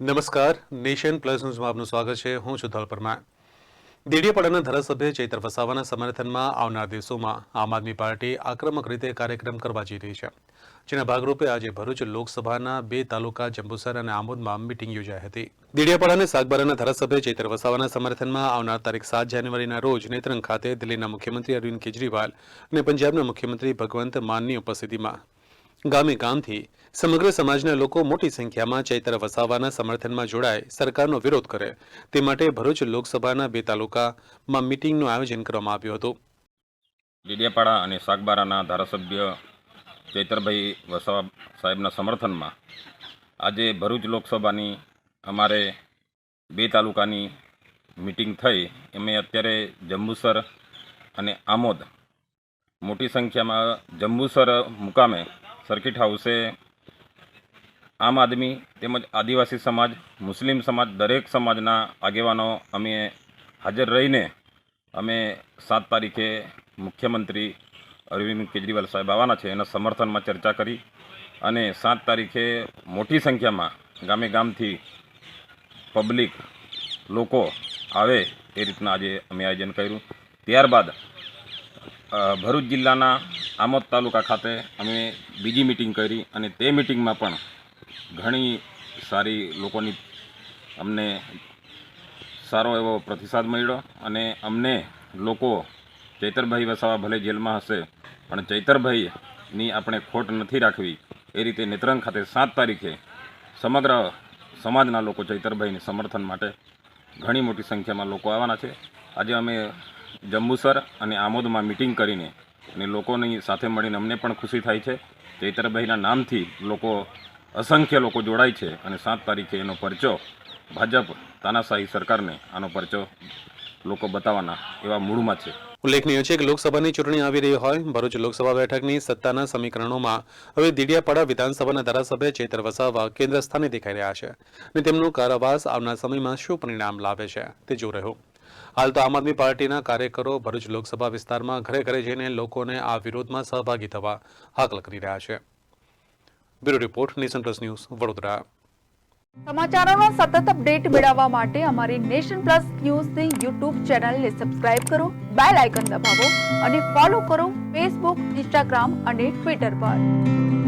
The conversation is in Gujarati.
નમસ્કાર. નેશન પ્લસ ન્યૂઝમાં આપનું સ્વાગત છે. હું છું ધોલ પરમાર. દેડિયાપાડાના ધારાસભ્ય ચૈત્ર વસાવાના સમર્થનમાં આવનાર દિવસોમાં આમ આદમી પાર્ટી આક્રમક રીતે કાર્યક્રમ કરવા જઈ રહી છે. જેના ભાગરૂપે આજે ભરૂચ લોકસભાના બે તાલુકા જંબુસર અને આમોદમાં મીટિંગ યોજાઈ હતી. દેડિયાપાડા અને સાગબારાના ધારાસભ્ય ચૈત્ર વસાવાના સમર્થનમાં આવનાર તારીખ સાત જાન્યુઆરીના રોજ નેત્રંગ ખાતે દિલ્હીના મુખ્યમંત્રી અરવિંદ કેજરીવાલ અને પંજાબના મુખ્યમંત્રી ભગવંત માનની ઉપસ્થિતિમાં ગામે ગામથી સમગ્ર સમાજના લોકો મોટી સંખ્યામાં ચૈત્ર વસાવાના સમર્થનમાં જોડાય સરકારનો વિરોધ કરે. તે માટે ભરૂચ લોકસભાના બે તાલુકામાં મીટિંગનું આયોજન કરવામાં આવ્યું હતું. ડેડિયાપાડા અને સાગબારાના ધારાસભ્ય ચૈતરભાઈ વસાવા સાહેબના સમર્થનમાં આજે ભરૂચ લોકસભાની અમારે બે તાલુકાની મિટિંગ થઈ. એમે અત્યારે જંબુસર અને આમોદ મોટી સંખ્યામાં જંબુસર મુકામે સર્કિટ હાઉસે આમ આદમી તેમજ આદિવાસી સમાજ, મુસ્લિમ સમાજ, દરેક સમાજના આગેવાનો અમે હાજર રહીને અમે સાત તારીખે મુખ્યમંત્રી અરવિંદ કેજરીવાલ સાહેબ આવવાના છે. એના સમર્થનમાં ચર્ચા કરી અને સાત તારીખે મોટી સંખ્યામાં ગામે ગામથી પબ્લિક, લોકો આવે એ રીતના આજે અમે આયોજન કર્યું. ત્યારબાદ ભરૂચ જિલ્લાના આમોદ તાલુકા ખાતે અમે બીજી મિટિંગ કરી અને તે મિટિંગમાં પણ ઘણી સારી લોકોની અમને સારો એવો પ્રતિસાદ મળ્યો અને અમને લોકો ચૈતરભાઈ વસાવા ભલે જેલમાં હશે, પણ ચૈતરભાઈની આપણે ખોટ નથી રાખવી. એ રીતે નેત્રંગ ખાતે સાત તારીખે સમગ્ર સમાજના લોકો ચૈતરભાઈને સમર્થન માટે ઘણી મોટી સંખ્યામાં લોકો આવવાના છે. આજે અમે જંબુસર અને આમોદમાં મિટિંગ કરીને અને લોકોની સાથે મળીને અમને પણ ખુશી થાય છે. ચૈતરભાઈના નામથી લોકો અસંખ્ય લોકો જોડાય છે અને સાત તારીખે એનો પરચો ભાજપ તાનાશાહી સરકારને આનો પરચો લોકો બતાવવાના એવા મૂળમાં છે. ઉલ્લેખનીય છે કે લોકસભાની ચૂંટણી આવી રહી હોય, ભરૂચ લોકસભા બેઠકની સત્તાના સમીકરણોમાં હવે દીડિયાપાડા વિધાનસભાના ધારાસભ્ય ચેતર વસાવા કેન્દ્ર સ્થાને દેખાઈ રહ્યા છે અને તેમનો કારાવાસ આવનાર સમયમાં શું પરિણામ લાવે છે તે જો રહ્યો. હાલ તો આમ આદમી પાર્ટીના કાર્યકરો ભરૂચ લોકસભા વિસ્તારમાં ઘરે ઘરે જઈને લોકોને આ વિરોધમાં સહભાગી થવા હાકલ કરી રહ્યા છે. Bureau report, Nation Plus News, Vadodara. સમાચારોનો સતત અપડેટ મેળવવા માટે અમારી નેશન પ્લસ ન્યૂઝની યુટ્યુબ ચેનલને સબસ્ક્રાઇબ કરો, બેલ આઇકન દબાવો અને ફોલો કરો ફેસબુક, ઇન્સ્ટાગ્રામ અને ટ્વિટર પર.